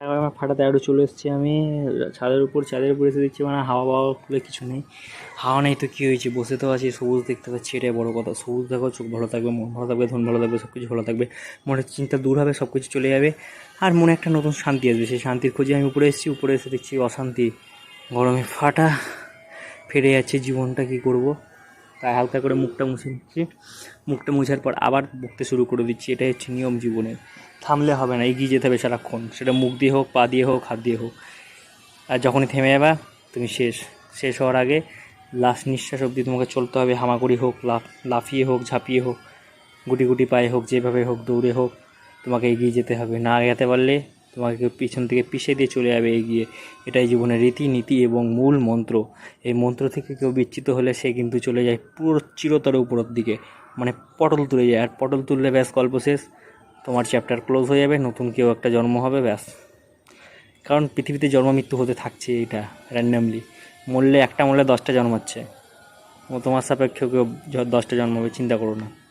এবার আমার ফাটাতে আরও চলে এসেছি আমি। ছাদের উপর ছাদের উপর এসে দেখছি মানে হাওয়া বাওয়া খুলে কিছু নেই। হাওয়া নেই তো কী হয়েছে? বসে তো আছি, সবুজ দেখতে পাচ্ছি, এটাই বড়ো কথা। সবুজ দেখো, চোখ ভালো থাকবে, মন ভালো থাকবে, ধন ভালো থাকবে সব কিছু ভালো থাকবে। মনের চিন্তা দূর হবে সব কিছু চলে যাবে। আর মনে একটা নতুন শান্তি আসবে, সেই শান্তির খোঁজে আমি উপরে এসেছি, উপরে এসে দেখছি অশান্তি। গরমে ফাটা ফেরে যাচ্ছে, জীবনটা কী করব? তাই হালকা করে মুখটা মুছে নিচ্ছি। মুখটা মুছার পর আবার বকতে শুরু করে দিচ্ছি। এটাই হচ্ছে নিয়ম জীবনের থামলে হবে না, এগিয়ে যেতে হবে সারাক্ষণ। সেটা মুখ দিয়ে হোক, পা দিয়ে হোক, হাত দিয়ে হোক। আর যখনই থেমে যাবা, তুমি শেষ। শেষ হওয়ার আগে লাস্ট নিঃশ্বাস অবধি তোমাকে চলতে হবে। হামাগুড়ি হোক, লাফ, লাফিয়ে হোক, ঝাঁপিয়ে হোক, গুটি গুটি পায়ে হোক, যেভাবে হোক, দৌড়ে হোক, তোমাকে এগিয়ে যেতে হবে। না এগাতে পারলে তোমাকে পিছন থেকে পিষে দিয়ে চলে যাবে, এগিয়ে। এটাই জীবনের রীতিনীতি এবং মূল মন্ত্র। এই মন্ত্র থেকে কেউ বিচ্যুত হলে সে কিন্তু চলে যায় পুরো চিরতর উপরের দিকে। মানে পটল তুলে যায়। আর পটল তুললে ব্যাস, গল্প শেষ। তোমার চ্যাপ্টার ক্লোজ হয়ে যাবে, নতুন কেউ একটা জন্ম হবে, ব্যাস। কারণ পৃথিবীতে জন্ম, মৃত্যু হতে থাকছে এটা র্যান্ডামলি মরলে একটা মরলে দশটা জন্মাচ্ছে। ও তোমার সাপেক্ষে কেউ দশটা জন্মাবে, চিন্তা করো না।